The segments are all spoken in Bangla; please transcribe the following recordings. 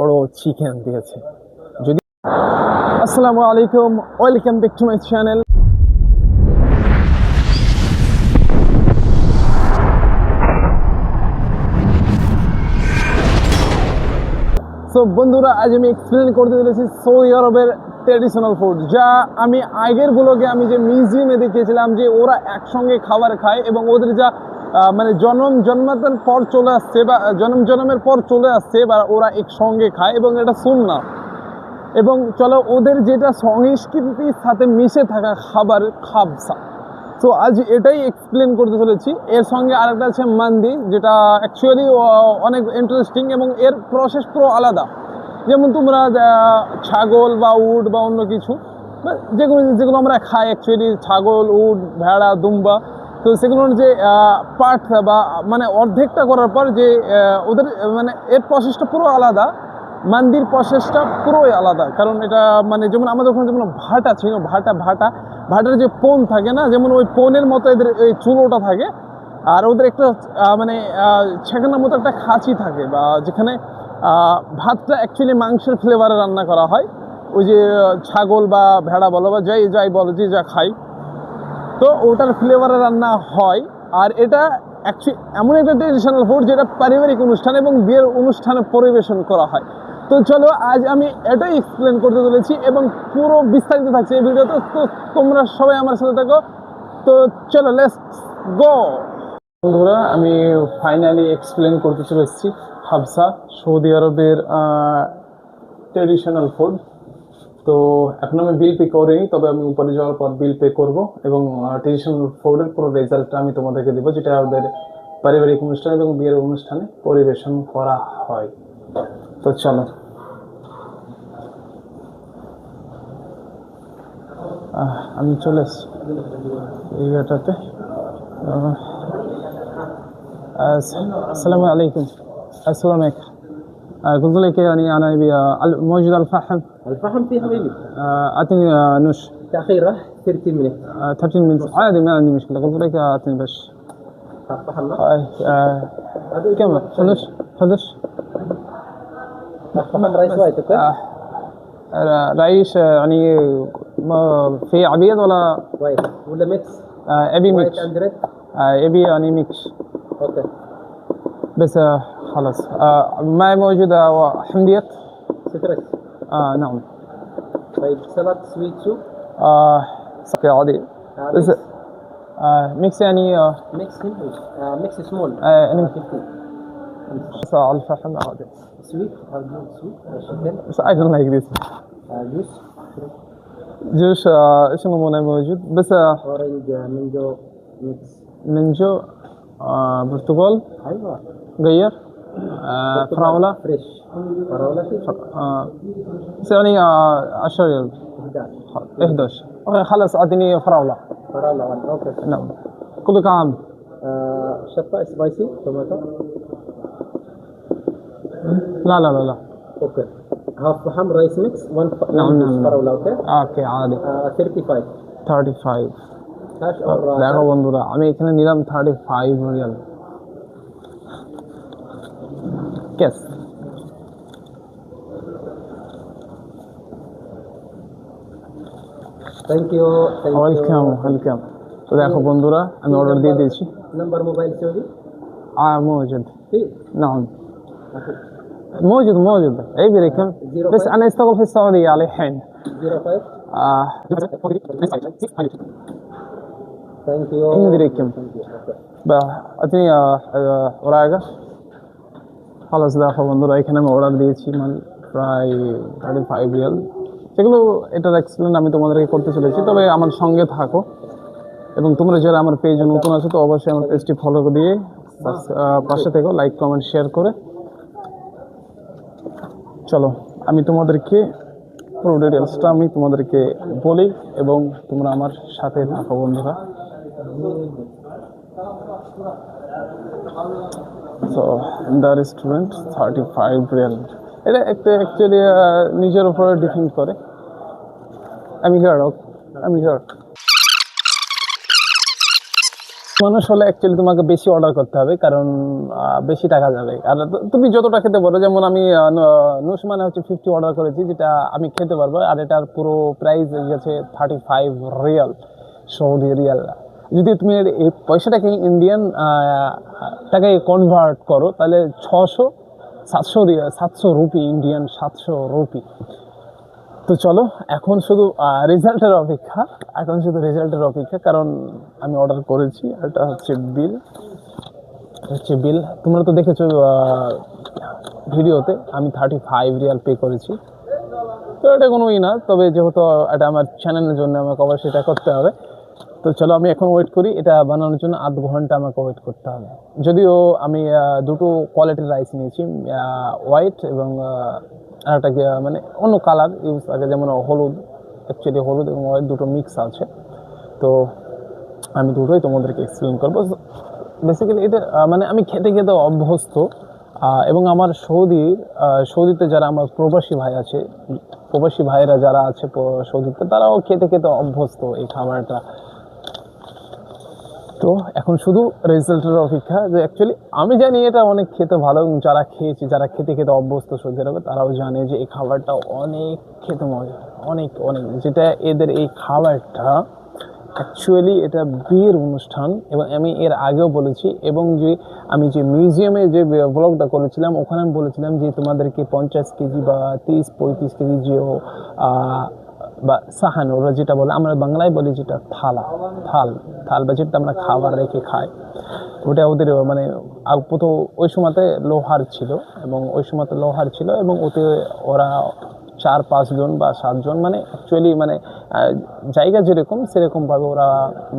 বড় চিকেন দিয়েছে। যদি আসসালামু আলাইকুম, welcome back to my channel. So বন্ধুরা, আজ আমি এক্সপ্লেন করতে চলেছি সৌদি আরবের ট্রেডিশনাল ফুড যা আমি আগের ব্লগে আমি যে মিউজিয়ামে দেখিয়েছিলাম যে ওরা একসঙ্গে খাবার খায় এবং ওদের যা মানে জন্ম জন্মাতের পর চলে আসছে বা, জন্ম জন্মের পর চলে আসছে বা ওরা একসঙ্গে খায় এবং এটা শুননা এবং চলো ওদের যেটা সংস্কৃতির সাথে মিশে থাকা খাবার খাবসা। তো আজ এটাই এক্সপ্লেন করতে চলেছি। এর সঙ্গে আরেকটা আছে মান্দি, যেটা অ্যাকচুয়ালি অনেক ইন্টারেস্টিং এবং এর প্রসেস পুরো আলাদা। যেমন তোমরা ছাগল বা উট বা অন্য কিছু যেগুলো যেগুলো আমরা খাই অ্যাকচুয়ালি ছাগল, উট, ভেড়া, দুম্বা। তো সেগুলোর যে পার্ট বা মানে অর্ধেকটা করার পর যে ওদের মানে এর প্রসেসটা পুরো আলাদা মান্দির প্রসেসটা পুরোই আলাদা। কারণ এটা মানে যেমন আমাদের ওখানে যেমন ভাটা ছিল ভাটা ভাটা ভাটার যে পোন থাকে না যেমন ওই পোনের মতো এদের এই চুলোটা থাকে আর ওদের একটা মানে আহ, মতো একটা খাঁচি থাকে বা যেখানে ভাতটা অ্যাকচুয়ালি মাংসের ফ্লেভারে রান্না করা হয়। ওই যে ছাগল বা ভেড়া বলো বা যাই যাই বলো যে যা খাই তো ওটার ফ্লেভারে রান্না হয়। আর এটা অ্যাকচুয়ালি এমন একটা ট্রেডিশনাল ফুড যেটা পারিবারিক অনুষ্ঠান এবং বিয়ের অনুষ্ঠানে পরিবেশন করা হয়। তো চলো, আজ আমি এটাই এক্সপ্লেন করতে চলেছি এবং পুরো বিস্তারিত থাকছে এই ভিডিওতে। তো তোমরা সবাই আমার সাথে থাকো। তো চলো লেটস গো বন্ধুরা, আমি ফাইনালি এক্সপ্লেন করতে চলে এসেছি হাবসা সৌদি আরবের ট্রেডিশনাল ফুড তো এখন আমি বিল পে করিনি তবে আমি উপরে যাওয়ার পর বিল পে করব এবং ট্রেডিশনাল ফুডের পুরো রেজাল্টটা আমি তোমাদেরকে দেবো যেটা ওদের পারিবারিক অনুষ্ঠান এবং বিয়ের অনুষ্ঠানে পরিবেশন করা হয়। তো চলো। আমি চলে জায়গাটাতে আহ, আসসালামু আলাইকুম। আসসালামু আলাইকুম। آه، قلت لك يعني أنا أبي آه، موجود الفحم. الفحم في حبيبي. آه، أعطيني نص تأخير 30 مينت 30 مينت عادي ما عندي مشكلة. قلت لك أعطيني بس. كم خلص خلص رئيس وايد رئيس يعني ما في عبيد ولا؟ وايد. ولا ميكس؟ أبي ميكس. أبي يعني ميكس. أوكي. بس خلاص. آه، ما موجود آه، حمدية. ستريس. آه نعم. طيب سلطة سويت سوب آه سكي عادي. آه، ميكس. آه ميكس يعني آه ميكس آه، ميكس سمول آه، يعني 50 على الفحم عادي. سويت سويت. don't like this جوس جوش آه إيش نمونه موجود؟ بس آه اورنج مانجو ميكس. منجو آه برتقال. أيوه. غير. آه فراولة فريش فراولة في آه بس يعني آه 10 ريال 11 11 اوكي خلاص اعطيني فراولة فراولة 1 اوكي نعم كله كام آه، شطة سبايسي توماتو لا لا لا لا اوكي هاف فحم رايس ميكس 1 ف... نعم، نعم، نعم. فراولة اوكي ওকে عادي آه، 35 35 كاش اور দেখো বন্ধুরা আমি এখানে নিলাম thirty five Real Case thank you thank you welcome welcome তো দেখো বন্ধুরা আমি অর্ডার দিয়ে দিয়েছি نمبر موبايل سعودي آه موجود في نعم موجود موجود اي بريكم زيرو بس فايف. انا اشتغل في السعوديه على الحين 05 آه ثانك يو إندريكم. اعطيني ওরাগা খালাস দেখো বন্ধুরা, এখানে আমি অর্ডার দিয়েছি মানে প্রায় থার্টি ফাইভ রিয়াল। সেগুলো এটার এক্সপ্লেন আমি তোমাদেরকে করতে চলেছি। তবে আমার সঙ্গে থাকো। এবং তোমরা যারা আমার পেজে নতুন আছো, তো অবশ্যই আমার পেজটি ফলো দিয়ে পাশে থেকো লাইক কমেন্ট শেয়ার করে। চলো, আমি তোমাদেরকে পুরো ডিটেলসটা আমি তোমাদেরকে বলি এবং তোমরা আমার সাথে থাকো বন্ধুরা। The restaurant thirty five riyal এটা একটা অ্যাকচুয়ালি নিজের উপরে ডিপেন্ড করে। আমি হিয়ার আমি হিয়ার মানুষ হলে অ্যাকচুয়ালি তোমাকে বেশি অর্ডার করতে হবে, কারণ বেশি টাকা যাবে। আর তুমি যতটা খেতে পারো, যেমন আমি নুস মানে হচ্ছে ফিফটি অর্ডার করেছি, যেটা আমি খেতে পারব, আর এটার পুরো প্রাইস গেছে thirty five riyal Saudi riyal যদি তুমি এই পয়সাটাকে ইন্ডিয়ান টাকায় কনভার্ট করো, তাহলে ছশো সাতশো সাতশো রুপি ইন্ডিয়ান সাতশো রুপি। তো চলো, এখন শুধু রেজাল্টের অপেক্ষা। এখন শুধু রেজাল্টের অপেক্ষা, কারণ আমি অর্ডার করেছি এটা হচ্ছে বিল হচ্ছে বিল তোমরা তো দেখেছ ভিডিওতে, আমি থার্টি ফাইভ রিয়াল পে করেছি। তো এটা কোনো ই না, তবে যেহেতু এটা আমার চ্যানেলের জন্য আমাকে অবশ্যই সেটা করতে হবে। তো চলো আমি এখন ওয়েট করি এটা বানানোর জন্য আধ ঘণ্টা আমাকে ওয়েট করতে হবে। যদিও আমি দুটো কোয়ালিটির রাইস নিয়েছি হোয়াইট এবং আর একটা মানে অন্য কালার ইউজ আগে যেমন হলুদ অ্যাকচুয়ালি হলুদ এবং হোয়াইট দুটো মিক্স আছে। তো আমি দুটোই তোমাদেরকে এক্সপ্লেন করব। বেসিক্যালি এটা মানে আমি খেতে খেতে অভ্যস্ত এবং আমার সৌদি আহ, সৌদিতে যারা আমার প্রবাসী ভাই আছে প্রবাসী ভাইরা যারা আছে সৌদিতে তারাও খেতে খেতে অভ্যস্ত এই খাবারটা। তো এখন শুধু রেজাল্টের অপেক্ষা যে অ্যাকচুয়ালি আমি জানি এটা অনেক খেতে ভালো এবং যারা খেয়েছে, যারা খেতে খেতে অভ্যস্ত সৌদি আরবে, তারাও জানে যে এই খাবারটা অনেক খেতে মজা, অনেক অনেক। যেটা এদের এই খাবারটা অ্যাকচুয়ালি এটা বিয়ের অনুষ্ঠান এবং আমি এর আগেও বলেছি এবং যে আমি যে মিউজিয়ামে যে ব্লগটা করেছিলাম, ওখানে আমি বলেছিলাম যে তোমাদেরকে পঞ্চাশ কেজি বা তিরিশ, পঁয়ত্রিশ কেজি যে বা সাহান, ওরা যেটা বলে, আমরা বাংলায় বলি যেটা থালা, থাল থাল বা যেটা আমরা খাবার রেখে খাই, ওটা ওদের মানে প্রথম ওই সময়তে লোহার ছিল এবং ওই সময়তে লোহার ছিল এবং ওতে ওরা চার পাঁচজন বা সাতজন মানে অ্যাকচুয়ালি মানে জায়গা যেরকম, সেরকমভাবে ওরা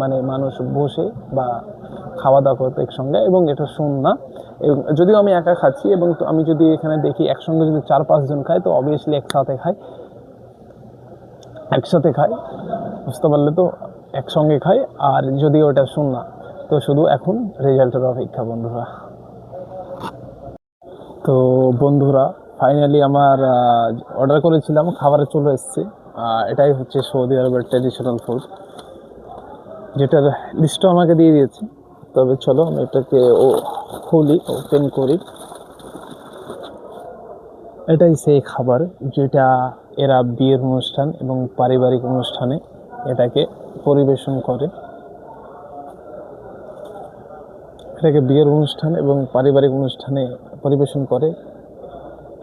মানে মানুষ বসে বা খাওয়া দাওয়া করতো একসঙ্গে এবং এটা শুন না। এবং যদিও আমি একা খাচ্ছি এবং আমি যদি এখানে দেখি একসঙ্গে যদি চার পাঁচজন খাই তো অবভিয়াসলি একসাথে খাই একসাথে খাই, বুঝতে পারলে তো একসঙ্গে খাই, আর যদি ওটা শুন না, তো শুধু এখন রেজাল্টের অপেক্ষা বন্ধুরা। তো বন্ধুরা ফাইনালি আমার অর্ডার করেছিলাম, খাবারে চলে এসছে। এটাই হচ্ছে সৌদি আরবের ট্র্যাডিশনাল ফুড যেটার লিস্টও আমাকে দিয়ে দিয়েছে। তবে চলো আমি এটাকে ও খুলি ওপেন করি। এটাই সেই খাবার যেটা এরা বিয়ের অনুষ্ঠান এবং পারিবারিক অনুষ্ঠানে এটাকে পরিবেশন করে। এটাকে বিয়ের অনুষ্ঠান এবং পারিবারিক অনুষ্ঠানে পরিবেশন করে।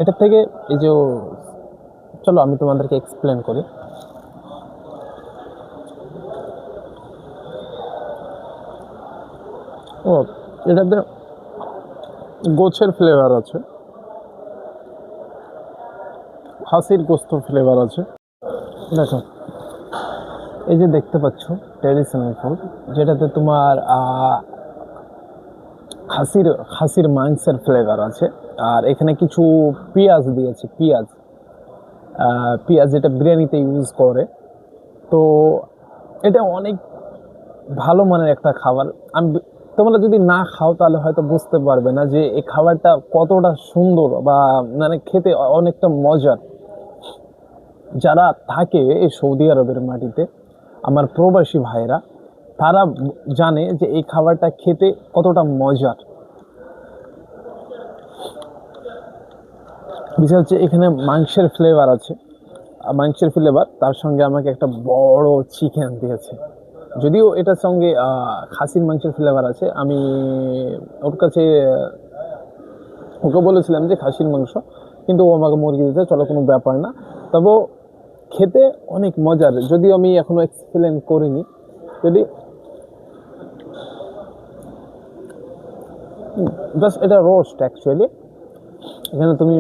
এটা থেকে এই যে চলো আমি তোমাদেরকে এক্সপ্লেন করি। ও, এটাতে গোছের ফ্লেভার আছে। খাসির গোস্ত ফ্লেভার আছে। দেখো এই যে দেখতে পাচ্ছ ট্র্যাডিশনাল ফুড যেটাতে তোমার আহ, খাসির খাসির মাংসের ফ্লেভার আছে। আর এখানে কিছু পেঁয়াজ দিয়েছে পেঁয়াজ। পেঁয়াজ যেটা বিরিয়ানিতে ইউজ করে। তো এটা অনেক ভালো মানের একটা খাবার। আমি তোমরা যদি না খাও তাহলে হয়তো বুঝতে পারবে না যে এই খাবারটা কতটা সুন্দর বা মানে খেতে অনেকটা মজার। যারা থাকে এই সৌদি আরবের মাটিতে, আমার প্রবাসী ভাইরা তারা জানে যে এই খাবারটা খেতে কতটা মজার। বিষয় হচ্ছে এখানে মাংসের ফ্লেভার আছে। মাংসের ফ্লেভার তার সঙ্গে আমাকে একটা বড় চিকেন দিয়েছে। যদিও এটার সঙ্গে খাসির মাংসের ফ্লেভার আছে, আমি ওর কাছে, ওকে বলেছিলাম যে খাসির মাংস, কিন্তু ও আমাকে মুরগি দিতে চলো কোনো ব্যাপার না। তবে খেতে অনেক মজার। যদিও আমি এখনও এক্সপ্লেন করিনি। যদি জাস্ট এটা রোস্ট অ্যাকচুয়ালি এখানে তুমি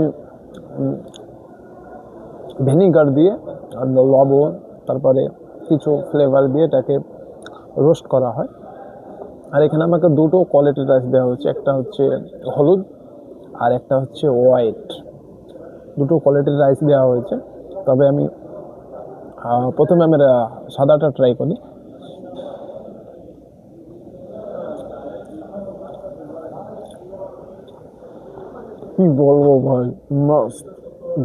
ভিনিগার দিয়ে আর লবণ, তারপরে কিছু ফ্লেভার দিয়ে এটাকে রোস্ট করা হয়। আর এখানে আমাকে দুটো কোয়ালিটির রাইস দেওয়া হচ্ছে একটা হচ্ছে হলুদ আর একটা হচ্ছে হোয়াইট দুটো কোয়ালিটির রাইস দেওয়া হয়েছে। তবে আমি প্রথমে আমি আহ, সাদাটা ট্রাই করি। কি বলব ভাই? মাস্ট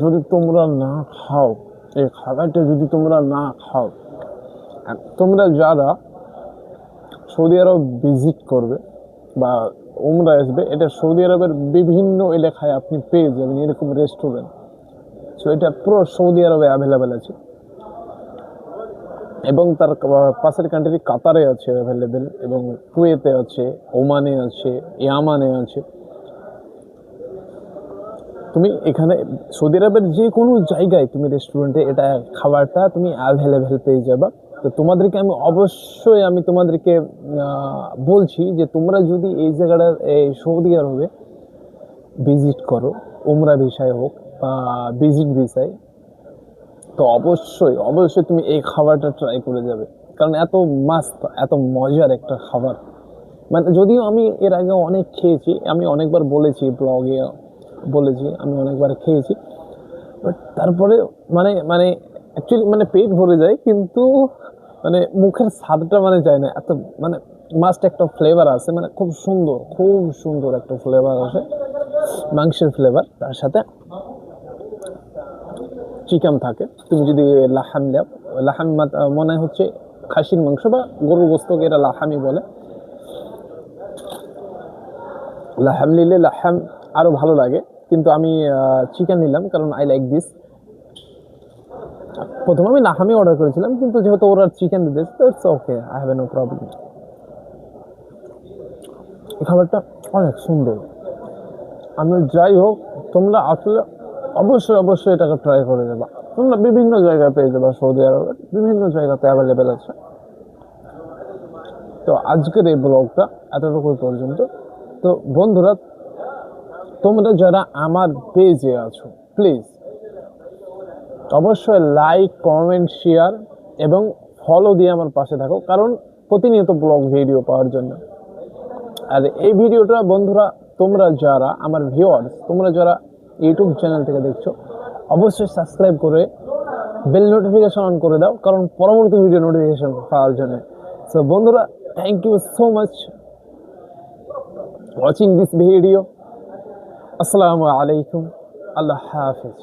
যদি তোমরা না খাও এই খাবারটা যদি তোমরা না খাও তোমরা যারা সৌদি আরব ভিজিট করবে বা ওমরা আসবে এটা সৌদি আরবের বিভিন্ন এলাকায় আপনি পেয়ে যাবেন এরকম রেস্টুরেন্ট সো এটা পুরো সৌদি আরবে অ্যাভেলেবেল আছে। এবং তার পাশের কান্ট্রি কাতারে আছে অ্যাভেলেবেল এবং কুয়েতে আছে, ওমানে আছে, ইয়ামানে আছে। তুমি এখানে সৌদি আরবের যে কোনো জায়গায় তুমি রেস্টুরেন্টে এটা খাবারটা তুমি অ্যাভেলেবেল পেয়ে যাবা। তো তোমাদেরকে আমি অবশ্যই আমি তোমাদেরকে বলছি যে তোমরা যদি এই জায়গাটা এই সৌদি আরবে ভিজিট করো, উমরা ভিসায় হোক বা ভিজিট ভিসায় তো অবশ্যই অবশ্যই তুমি এই খাবারটা ট্রাই করে যাবে। কারণ এত মাস্ত এত মজার একটা খাবার। মানে যদিও আমি এর আগে অনেক খেয়েছি, আমি অনেকবার বলেছি ব্লগে বলেছি, আমি অনেকবার খেয়েছি। বাট তারপরে মানে মানে অ্যাকচুয়ালি মানে পেট ভরে যায়, কিন্তু মানে মুখের স্বাদটা মানে যায় না। এত মানে মাস্ট একটা ফ্লেভার আছে মানে খুব সুন্দর খুব সুন্দর একটা ফ্লেভার আছে মাংসের ফ্লেভার তার সাথে চিকেন থাকে। তুমি যদি লাহাম লাহাম মনে হচ্ছে খাসির মাংস বা গরুর গোস্তকে এটা লাহামি বলে। লাহাম নিলে লাহাম আরও ভালো লাগে, কিন্তু আমি চিকেন নিলাম কারণ আই লাইক দিস প্রথমে আমি লাহামি অর্ডার করেছিলাম, কিন্তু যেহেতু ওরা চিকেন দিতেছে তো it's okay I have no problem খাবারটা অনেক সুন্দর। আমি যাই হোক, তোমরা আসলে অবশ্যই অবশ্যই এটাকে ট্রাই করে দেবা তোমরা বিভিন্ন জায়গায় পেয়ে যাবা সৌদি আরবে বিভিন্ন জায়গাতে অ্যাভেলেবেল আছে। তো আজকের এই ব্লগটা এতটুকু পর্যন্ত। তো বন্ধুরা, তোমরা যারা আমার পেজে আছো প্লিজ অবশ্যই লাইক কমেন্ট শেয়ার এবং ফলো দিয়ে আমার পাশে থাকো। কারণ প্রতিনিয়ত ব্লগ ভিডিও পাওয়ার জন্য। আর এই ভিডিওটা বন্ধুরা, তোমরা যারা, আমার ভিউয়ার্স তোমরা যারা ইউটিউব চ্যানেল থেকে দেখছ, অবশ্যই সাবস্ক্রাইব করে বেল নোটিফিকেশন অন করে দাও, কারণ পরবর্তী ভিডিও নোটিফিকেশন পাওয়ার জন্য। সো বন্ধুরা thank you so much watching this video আসসালামু আলাইকুম আল্লাহ হাফিজ।